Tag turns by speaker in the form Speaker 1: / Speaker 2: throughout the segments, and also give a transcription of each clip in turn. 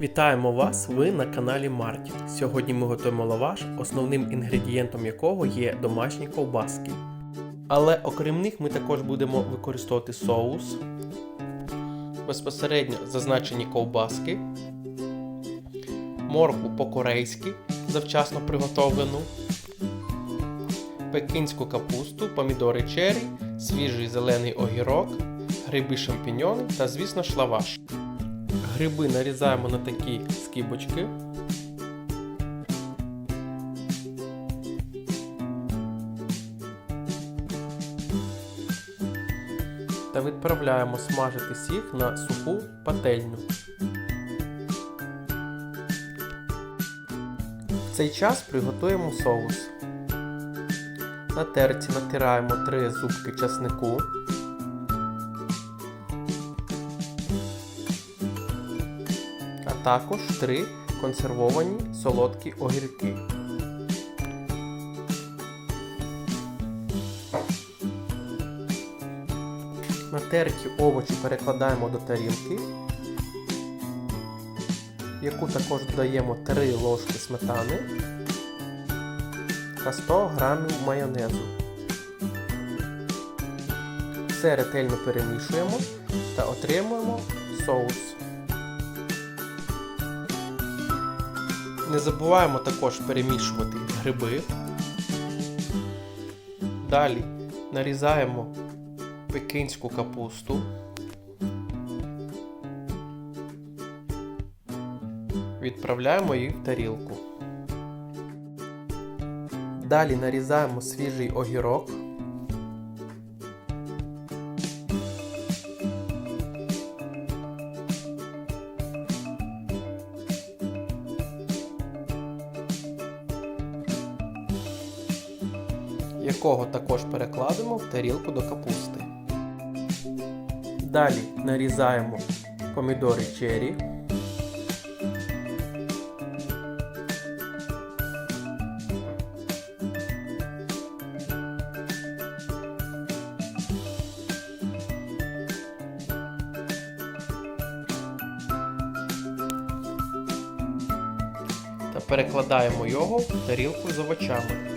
Speaker 1: Вітаємо вас! Ви на каналі Мартін. Сьогодні ми готуємо лаваш, основним інгредієнтом якого є домашні ковбаски. Але окрім них ми також будемо використовувати соус, безпосередньо зазначені ковбаски, моркву по-корейськи, завчасно приготовлену, пекінську капусту, помідори черрі, свіжий зелений огірок, гриби шампіньони та, звісно ж, лаваш. Гриби нарізаємо на такі скибочки. Та відправляємо смажитись їх на суху пательню. В цей час приготуємо соус. На терці натираємо 3 зубки часнику. Також 3 консервовані солодкі огірки. Натерті овочі перекладаємо до тарілки, в яку також додаємо 3 ложки сметани та 100 грамів майонезу. Все ретельно перемішуємо та отримуємо соус. Не забуваємо також перемішувати гриби. Далі нарізаємо пекінську капусту. Відправляємо її в тарілку. Далі нарізаємо свіжий огірок. Якого також перекладемо в тарілку до капусти. Далі нарізаємо помідори черрі. Перекладаємо його в тарілку з овочами.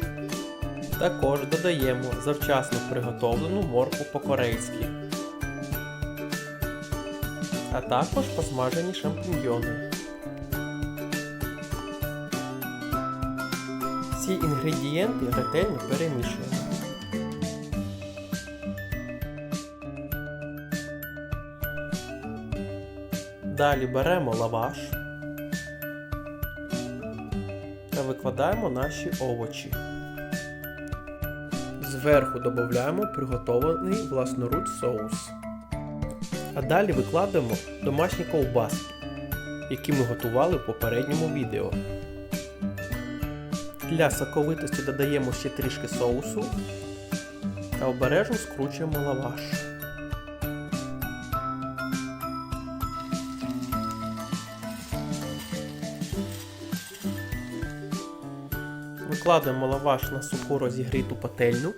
Speaker 1: Також додаємо завчасно приготовлену моркву по-корейськи, а також посмажені шампіньйони. Всі інгредієнти ретельно перемішуємо. Далі беремо лаваш та викладаємо наші овочі. Зверху додаємо приготований власноруч соус. А далі викладемо домашні ковбаски, які ми готували в попередньому відео. Для соковитості додаємо ще трішки соусу та обережно скручуємо лаваш. Викладаємо лаваш на суху розігріту пательню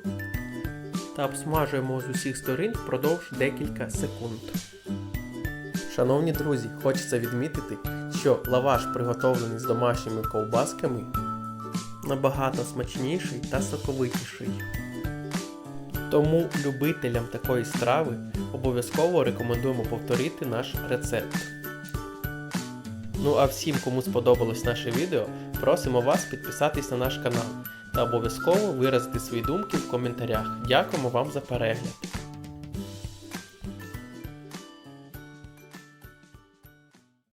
Speaker 1: та обсмажуємо з усіх сторін впродовж декілька секунд. Шановні друзі, хочеться відмітити, що лаваш, приготовлений з домашніми ковбасками, набагато смачніший та соковитіший. Тому любителям такої страви обов'язково рекомендуємо повторити наш рецепт. Ну а всім, кому сподобалось наше відео, просимо вас підписатись на наш канал та обов'язково виразити свої думки в коментарях. Дякуємо вам за перегляд.